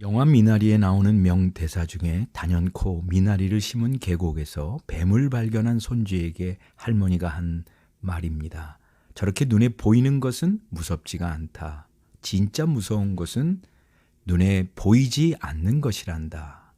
영화 미나리에 나오는 명대사 중에 단연코 미나리를 심은 계곡에서 뱀을 발견한 손주에게 할머니가 한 말입니다. 저렇게 눈에 보이는 것은 무섭지가 않다. 진짜 무서운 것은 눈에 보이지 않는 것이란다.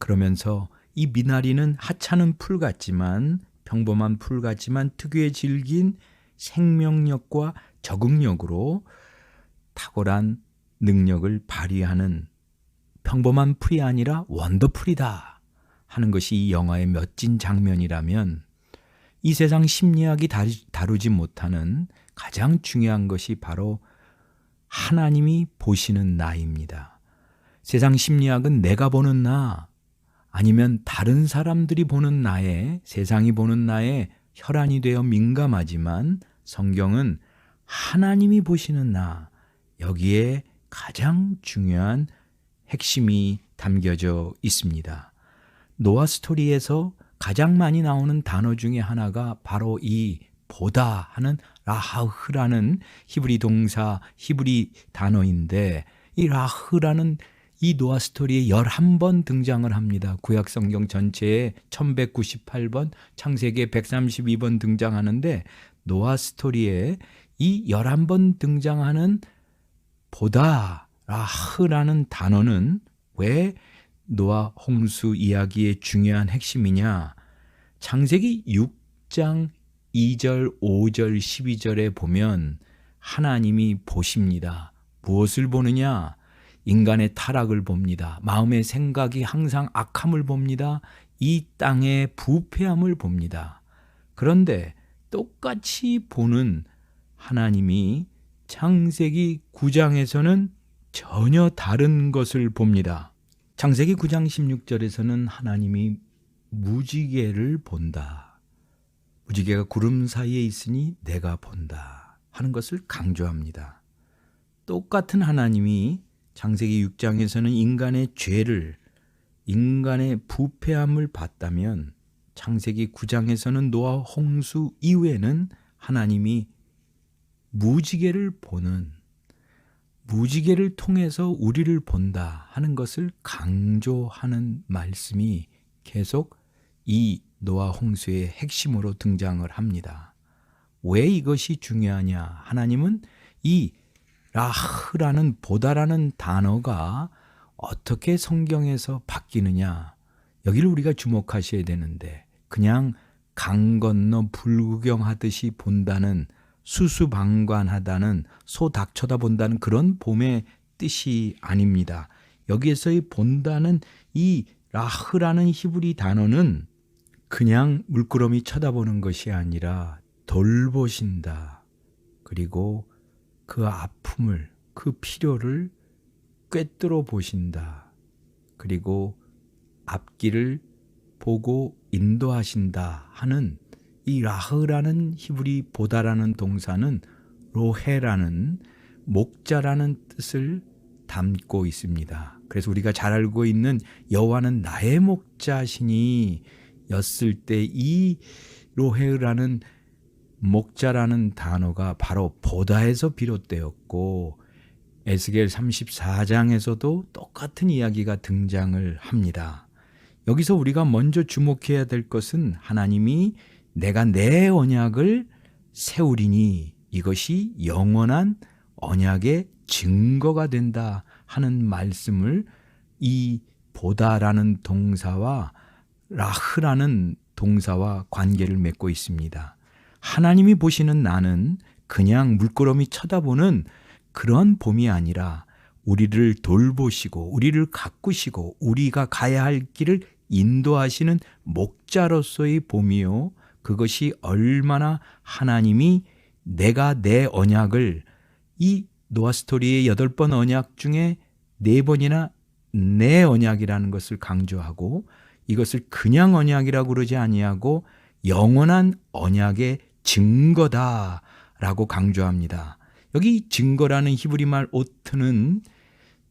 그러면서 이 미나리는 하찮은 풀 같지만 평범한 풀 같지만 특유의 질긴 생명력과 적응력으로 탁월한 능력을 발휘하는 평범한 풀이 아니라 원더풀이다 하는 것이 이 영화의 멋진 장면이라면 이 세상 심리학이 다루- 다루지 못하는 가장 중요한 것이 바로 하나님이 보시는 나입니다. 세상 심리학은 내가 보는 나 아니면 다른 사람들이 보는 나에 세상이 보는 나에 혈안이 되어 민감하지만 성경은 하나님이 보시는 나 여기에 가장 중요한 핵심이 담겨져 있습니다. 노아 스토리에서 가장 많이 나오는 단어 중에 하나가 바로 이 보다 하는 라하흐라는 히브리 동사, 히브리 단어인데 이 라흐라는 이 노아 스토리에 11번 등장을 합니다. 구약 성경 전체에 1198번, 창세기에 132번 등장하는데 노아 스토리에 이 11번 등장하는 보다 라흐라는 단어는 왜 노아 홍수 이야기의 중요한 핵심이냐? 창세기 6장 2절, 5절, 12절에 보면 하나님이 보십니다. 무엇을 보느냐? 인간의 타락을 봅니다. 마음의 생각이 항상 악함을 봅니다. 이 땅의 부패함을 봅니다. 그런데 똑같이 보는 하나님이 창세기 9장에서는 전혀 다른 것을 봅니다. 창세기 9장 16절에서는 하나님이 무지개를 본다. 무지개가 구름 사이에 있으니 내가 본다. 하는 것을 강조합니다. 똑같은 하나님이 창세기 6장에서는 인간의 죄를, 인간의 부패함을 봤다면 창세기 9장에서는 노아 홍수 이후에는 하나님이 무지개를 보는 무지개를 통해서 우리를 본다 하는 것을 강조하는 말씀이 계속 이 노아 홍수의 핵심으로 등장을 합니다. 왜 이것이 중요하냐? 하나님은 이 라흐라는 보다라는 단어가 어떻게 성경에서 바뀌느냐? 여기를 우리가 주목하셔야 되는데 그냥 강 건너 불구경하듯이 본다는 수수방관하다는 소닭 쳐다본다는 그런 봄의 뜻이 아닙니다. 여기에서의 본다는 이 라흐라는 히브리 단어는 그냥 물끄러미 쳐다보는 것이 아니라 돌보신다. 그리고 그 아픔을, 그 필요를 꿰뚫어 보신다. 그리고 앞길을 보고 인도하신다 하는 이 라흐라는 히브리 보다라는 동사는 로헤라는 목자라는 뜻을 담고 있습니다. 그래서 우리가 잘 알고 있는 여호와는 나의 목자시니 였을 때 이 로헤라는 목자라는 단어가 바로 보다에서 비롯되었고 에스겔 34장에서도 똑같은 이야기가 등장을 합니다. 여기서 우리가 먼저 주목해야 될 것은 하나님이 내가 내 언약을 세우리니 이것이 영원한 언약의 증거가 된다 하는 말씀을 이 보다라는 동사와 라흐라는 동사와 관계를 맺고 있습니다. 하나님이 보시는 나는 그냥 물끄러미 쳐다보는 그런 봄이 아니라 우리를 돌보시고 우리를 가꾸시고 우리가 가야 할 길을 인도하시는 목자로서의 봄이요. 그것이 얼마나 하나님이 내가 내 언약을 이 노아 스토리의 여덟 번 언약 중에 네 번이나 내 언약이라는 것을 강조하고 이것을 그냥 언약이라고 그러지 아니하고 영원한 언약의 증거다라고 강조합니다. 여기 증거라는 히브리 말 오트는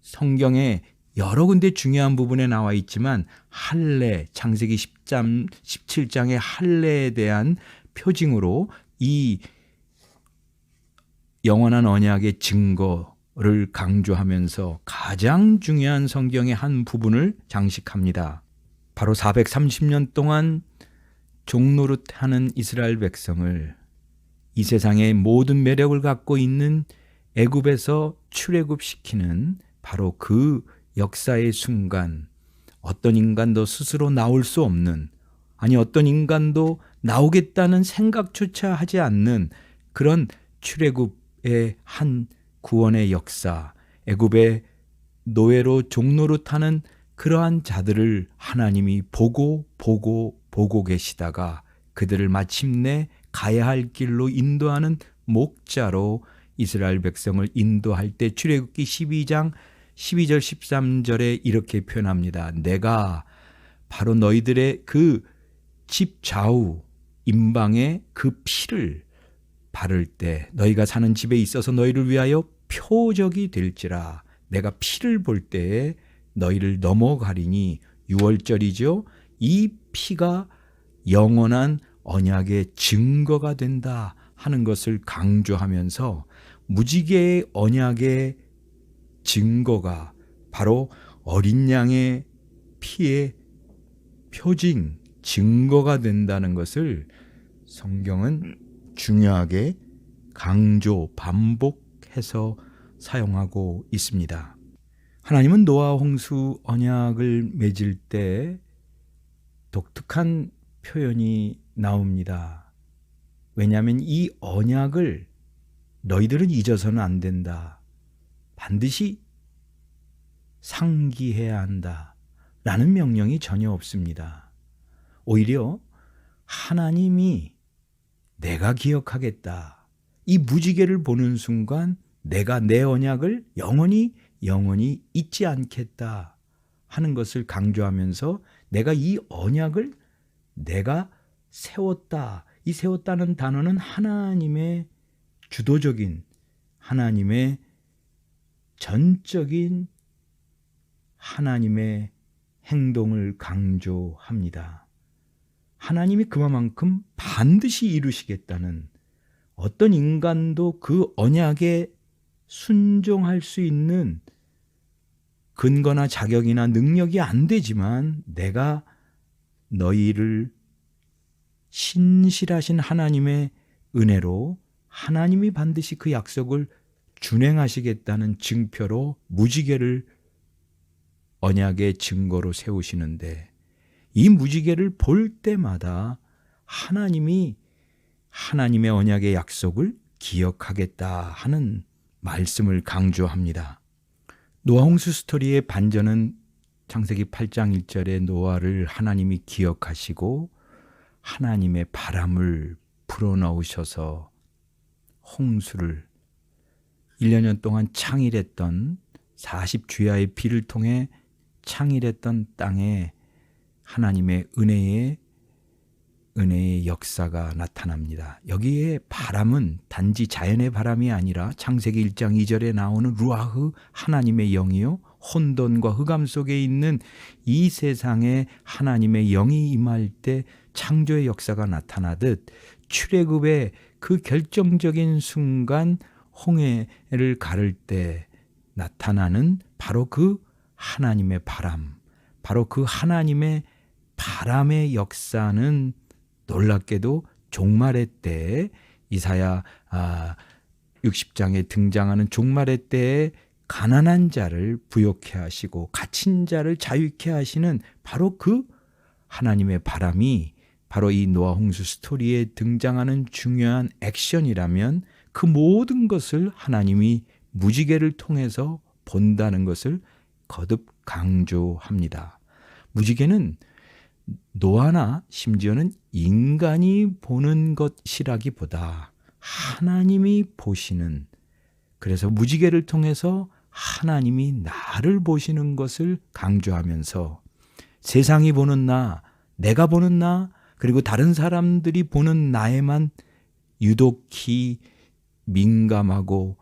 성경에 여러 군데 중요한 부분에 나와 있지만 할례 창세기 10장 17장의 할례에 대한 표징으로 이 영원한 언약의 증거 강조하면서 가장 중요한 성경의 한 부분을 장식합니다. 바로 430년 동안 종노릇하는 이스라엘 백성을 이 세상의 모든 매력을 갖고 있는 애굽에서 출애굽시키는 바로 그 역사의 순간 어떤 인간도 스스로 나올 수 없는 아니 어떤 인간도 나오겠다는 생각조차 하지 않는 그런 출애굽의 한 구원의 역사 애굽의 노예로 종노릇하는 그러한 자들을 하나님이 보고 보고 보고 계시다가 그들을 마침내 가야 할 길로 인도하는 목자로 이스라엘 백성을 인도할 때 출애굽기 12장 12절 13절에 이렇게 표현합니다. 내가 바로 너희들의 그 집 좌우 임방에 그 피를 바를 때 너희가 사는 집에 있어서 너희를 위하여 표적이 될지라 내가 피를 볼 때에 너희를 넘어가리니 6월절이죠. 이 피가 영원한 언약의 증거가 된다 하는 것을 강조하면서 무지개의 언약의 증거가 바로 어린 양의 피의 표징, 증거가 된다는 것을 성경은 중요하게 강조, 반복해서 사용하고 있습니다. 하나님은 노아 홍수 언약을 맺을 때 독특한 표현이 나옵니다. 왜냐하면 이 언약을 너희들은 잊어서는 안 된다. 반드시 상기해야 한다. 라는 명령이 전혀 없습니다. 오히려 하나님이 내가 기억하겠다. 이 무지개를 보는 순간 내가 내 언약을 영원히 영원히 잊지 않겠다 하는 것을 강조하면서 내가 이 언약을 내가 세웠다. 이 세웠다는 단어는 하나님의 주도적인 하나님의 전적인 하나님의 행동을 강조합니다. 하나님이 그만큼 반드시 이루시겠다는 어떤 인간도 그 언약에 순종할 수 있는 근거나 자격이나 능력이 안 되지만 내가 너희를 신실하신 하나님의 은혜로 하나님이 반드시 그 약속을 준행하시겠다는 증표로 무지개를 언약의 증거로 세우시는데 이 무지개를 볼 때마다 하나님이 하나님의 언약의 약속을 기억하겠다 하는 말씀을 강조합니다. 노아 홍수 스토리의 반전은 창세기 8장 1절에 노아를 하나님이 기억하시고 하나님의 바람을 불어넣으셔서 홍수를 1년 동안 창일했던 40주야의 비를 통해 창일했던 땅에 하나님의 은혜의 은혜의 역사가 나타납니다. 여기에 바람은 단지 자연의 바람이 아니라 창세기 1장 2절에 나오는 루아흐 하나님의 영이요 혼돈과 흑암 속에 있는 이 세상에 하나님의 영이 임할 때 창조의 역사가 나타나듯 출애굽의 그 결정적인 순간 홍해를 가를 때 나타나는 바로 그 하나님의 바람, 바로 그 하나님의 바람의 역사는 놀랍게도 종말의 때 이사야 60장에 아, 등장하는 종말의 때에 가난한 자를 부욕해 하시고 갇힌 자를 자유케 하시는 바로 그 하나님의 바람이 바로 이 노아 홍수 스토리에 등장하는 중요한 액션이라면 그 모든 것을 하나님이 무지개를 통해서 본다는 것을 거듭 강조합니다. 무지개는 노아나 심지어는 인간이 보는 것이라기보다 하나님이 보시는 그래서 무지개를 통해서 하나님이 나를 보시는 것을 강조하면서 세상이 보는 나, 내가 보는 나, 그리고 다른 사람들이 보는 나에만 유독히 민감하고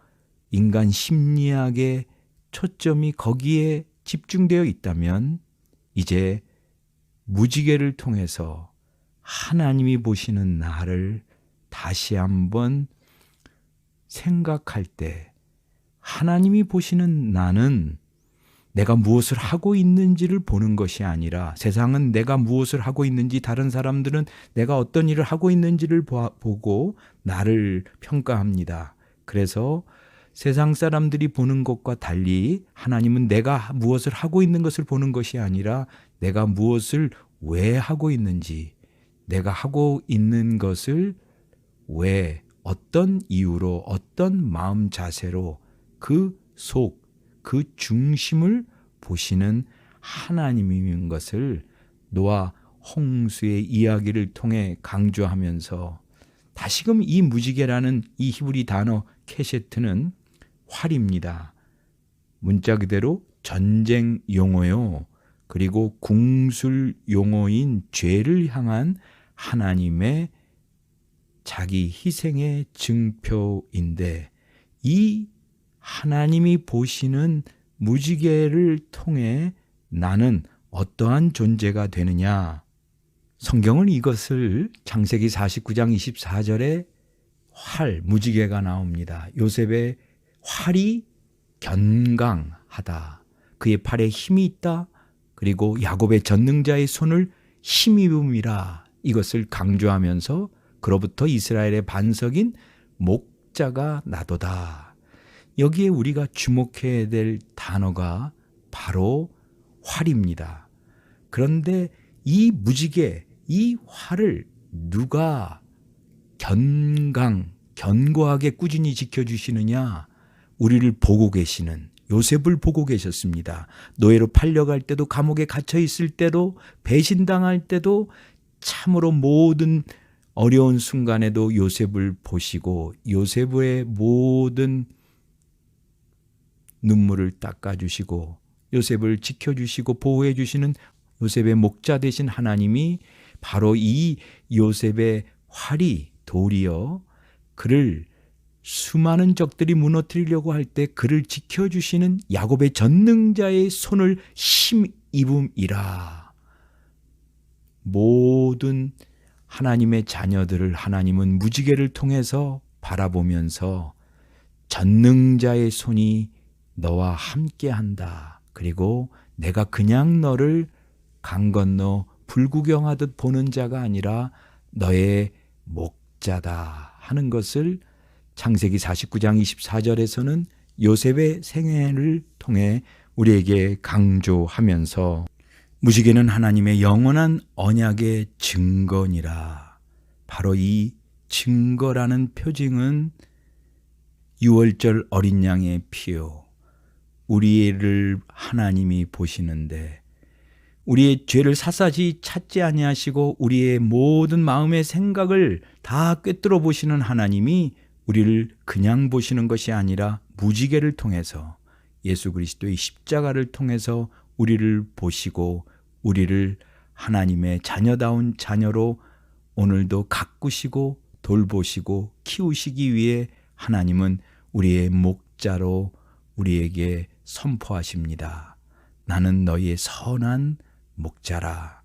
인간 심리학의 초점이 거기에 집중되어 있다면 이제 무지개를 통해서 하나님이 보시는 나를 다시 한번 생각할 때 하나님이 보시는 나는 내가 무엇을 하고 있는지를 보는 것이 아니라 세상은 내가 무엇을 하고 있는지 다른 사람들은 내가 어떤 일을 하고 있는지를 보고 나를 평가합니다. 그래서 세상 사람들이 보는 것과 달리 하나님은 내가 무엇을 하고 있는 것을 보는 것이 아니라 내가 무엇을 왜 하고 있는지 내가 하고 있는 것을 왜 어떤 이유로 어떤 마음 자세로 그 속, 그 중심을 보시는 하나님인 것을 노아 홍수의 이야기를 통해 강조하면서 다시금 이 무지개라는 이 히브리 단어 케셰트는 활입니다. 문자 그대로 전쟁 용어요. 그리고 궁술 용어인 죄를 향한 하나님의 자기 희생의 증표인데 이 하나님이 보시는 무지개를 통해 나는 어떠한 존재가 되느냐? 성경은 이것을 창세기 49장 24절에 활, 무지개가 나옵니다. 요셉의 활이 견강하다. 그의 팔에 힘이 있다. 그리고 야곱의 전능자의 손을 힘입음이라 이것을 강조하면서 그로부터 이스라엘의 반석인 목자가 나도다. 여기에 우리가 주목해야 될 단어가 바로 활입니다. 그런데 이 무지개, 이 활을 누가 견강, 견고하게 꾸준히 지켜주시느냐? 우리를 보고 계시는 요셉을 보고 계셨습니다. 노예로 팔려갈 때도 감옥에 갇혀 있을 때도 배신당할 때도 참으로 모든 어려운 순간에도 요셉을 보시고 요셉의 모든 눈물을 닦아주시고 요셉을 지켜주시고 보호해주시는 요셉의 목자 되신 하나님이 바로 이 요셉의 활이 도리어 그를 수많은 적들이 무너뜨리려고 할 때 그를 지켜주시는 야곱의 전능자의 손을 힘입음이라. 모든 하나님의 자녀들을 하나님은 무지개를 통해서 바라보면서 전능자의 손이 너와 함께 한다. 그리고 내가 그냥 너를 강 건너 불구경하듯 보는 자가 아니라 너의 목자다 하는 것을 창세기 49장 24절에서는 요셉의 생애를 통해 우리에게 강조하면서 무지개는 하나님의 영원한 언약의 증거니라. 바로 이 증거라는 표징은 유월절 어린 양의 피요. 우리를 하나님이 보시는데 우리의 죄를 사사지 찾지 아니하시고 우리의 모든 마음의 생각을 다 꿰뚫어 보시는 하나님이 우리를 그냥 보시는 것이 아니라 무지개를 통해서 예수 그리스도의 십자가를 통해서 우리를 보시고 우리를 하나님의 자녀다운 자녀로 오늘도 가꾸시고 돌보시고 키우시기 위해 하나님은 우리의 목자로 우리에게 선포하십니다. 나는 너희의 선한 목자라.